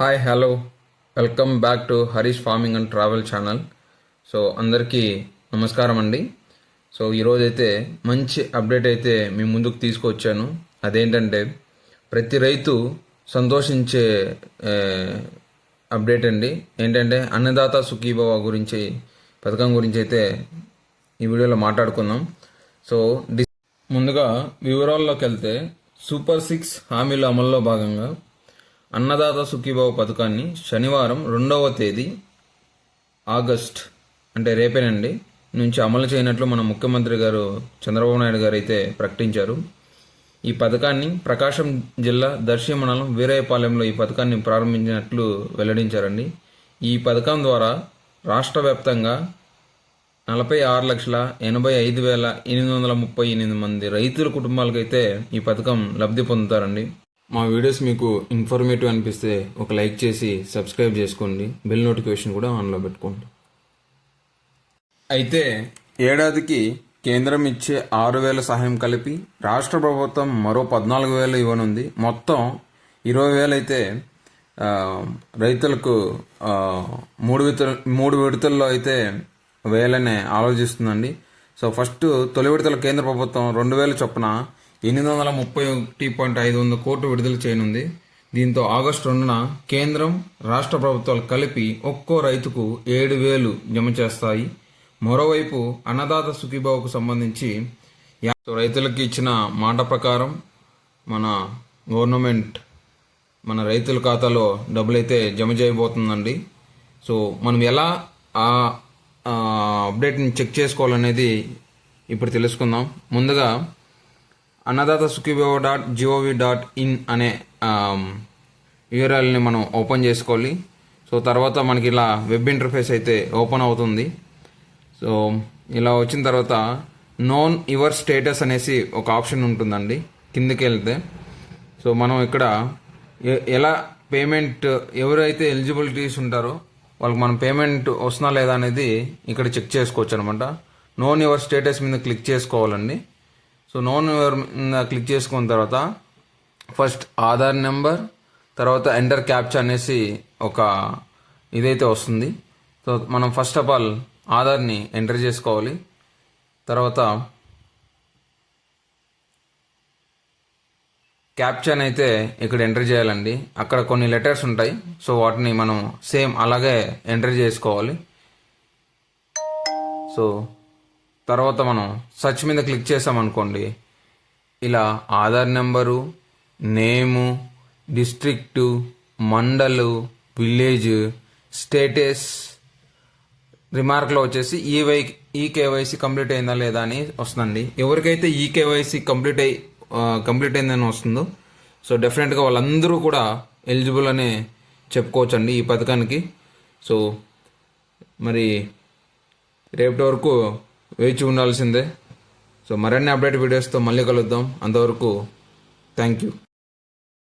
Hi hello welcome back to Harish farming and travel channel so అందరికీ నమస్కారం అండి. So ఈరోజైతే మంచి అప్డేట్ అయితే మీ ముందుకు తీసుకొచ్చాను. అదేంటంటే ప్రతి రైతు సంతోషించే అప్డేట్ అండి. ఏంటంటే అన్నదాత సుఖీభవ గురించి పథకం గురించి అయితే ఈ వీడియోలో మాట్లాడుకుందాం. సో డి ముందుగా వివరాల్లోకి వెళ్తే సూపర్ సిక్స్ హామీల అమల్లో భాగంగా అన్నదాత సుఖీభావ పథకాన్ని శనివారం రెండవ తేదీ ఆగస్ట్ అంటే రేపేనండి నుంచి అమలు చేయనట్లు మన ముఖ్యమంత్రి గారు చంద్రబాబు నాయుడు గారు అయితే ప్రకటించారు. ఈ పథకాన్ని ప్రకాశం జిల్లా దర్శి మండలం వీరయ్యపాలెంలో ఈ పథకాన్ని ప్రారంభించినట్లు వెల్లడించారండి. ఈ పథకం ద్వారా రాష్ట్ర వ్యాప్తంగా నలభై ఆరు లక్షల ఎనభై ఐదు వేల ఎనిమిది వందల ముప్పై ఎనిమిది మంది రైతుల కుటుంబాలకైతే ఈ పథకం లబ్ధి పొందుతారండి. మా వీడియోస్ మీకు ఇన్ఫర్మేటివ్ అనిపిస్తే ఒక లైక్ చేసి సబ్స్క్రైబ్ చేసుకోండి. బెల్ నోటిఫికేషన్ కూడా ఆన్లో పెట్టుకోండి. అయితే ఏడాదికి కేంద్రం ఇచ్చే ఆరు వేల సహాయం కలిపి రాష్ట్ర ప్రభుత్వం మరో పద్నాలుగు వేలు ఇవ్వనుంది. మొత్తం ఇరవై వేలు అయితే రైతులకు మూడు విడత మూడు విడతల్లో అయితే వేయాలని ఆలోచిస్తుందండి. సో ఫస్ట్ తొలి విడతల కేంద్ర ప్రభుత్వం రెండు వేల చొప్పున ఎనిమిది వందల ముప్పై ఒకటి పాయింట్ ఐదు వందల కోట్లు విడుదల చేయనుంది. దీంతో ఆగస్టు రెండున కేంద్రం రాష్ట్ర ప్రభుత్వాలు కలిపి ఒక్కో రైతుకు ఏడు వేలు జమ చేస్తాయి. మరోవైపు అన్నదాత సుఖీబాబుకు సంబంధించి రైతులకు ఇచ్చిన మాట ప్రకారం మన గవర్నమెంట్ మన రైతుల ఖాతాలో డబ్బులైతే జమ చేయబోతుందండి. సో మనం ఎలా ఆ అప్డేట్ని చెక్ చేసుకోవాలనేది ఇప్పుడు తెలుసుకుందాం. ముందుగా Annadata Sukhibhava dot gov dot in అనే um, యూఆర్ఎల్ని మనం ఓపెన్ చేసుకోవాలి. సో తర్వాత మనకి ఇలా వెబ్ ఇంటర్ఫేస్ అయితే ఓపెన్ అవుతుంది. సో ఇలా వచ్చిన తర్వాత నోన్ యువర్ స్టేటస్ అనేసి ఒక ఆప్షన్ ఉంటుందండి. కిందకి వెళ్తే సో మనం ఇక్కడ ఎలా పేమెంట్ ఎవరైతే ఎలిజిబిలిటీస్ ఉంటారో వాళ్ళకి మనం పేమెంట్ వస్తుందా లేదా అనేది ఇక్కడ చెక్ చేసుకోవచ్చు అనమాట నోన్ యువర్ స్టేటస్ మీద క్లిక్ చేసుకోవాలండి. సో నోన్ యువర్ మీద క్లిక్ చేసుకున్న తర్వాత ఫస్ట్ ఆధార్ నెంబర్ తర్వాత ఎంటర్ క్యాప్చా అనేసి ఒక ఇదైతే వస్తుంది. సో మనం ఫస్ట్ ఆఫ్ ఆల్ ఆధార్ని ఎంటర్ చేసుకోవాలి. తర్వాత క్యాప్చన్ అయితే ఇక్కడ ఎంటర్ చేయాలండి. అక్కడ కొన్ని లెటర్స్ ఉంటాయి. సో వాటిని మనం సేమ్ అలాగే ఎంటర్ చేసుకోవాలి. సో తర్వాత మనం సర్చ్ మీద క్లిక్ చేసామనుకోండి ఇలా Aadhaar number name district mandal village status రిమార్క్లో వచ్చేసి ఈ వై ఈ కేవైసీ కంప్లీట్ అయిందా లేదా అని వస్తుందండి. ఎవరికైతే ఈ కేవైసీ కంప్లీట్ అయి కంప్లీట్ అయిందని వస్తుందో సో డెఫినెట్గా వాళ్ళందరూ కూడా ఎలిజిబుల్ అని చెప్పుకోవచ్చండి ఈ పథకానికి. సో మరి రేపటి వరకు వేచి ఉండాల్సిందే. సో మరిన్ని అప్డేట్ వీడియోస్తో మళ్ళీ కలుద్దాం. అంతవరకు థ్యాంక్ యూ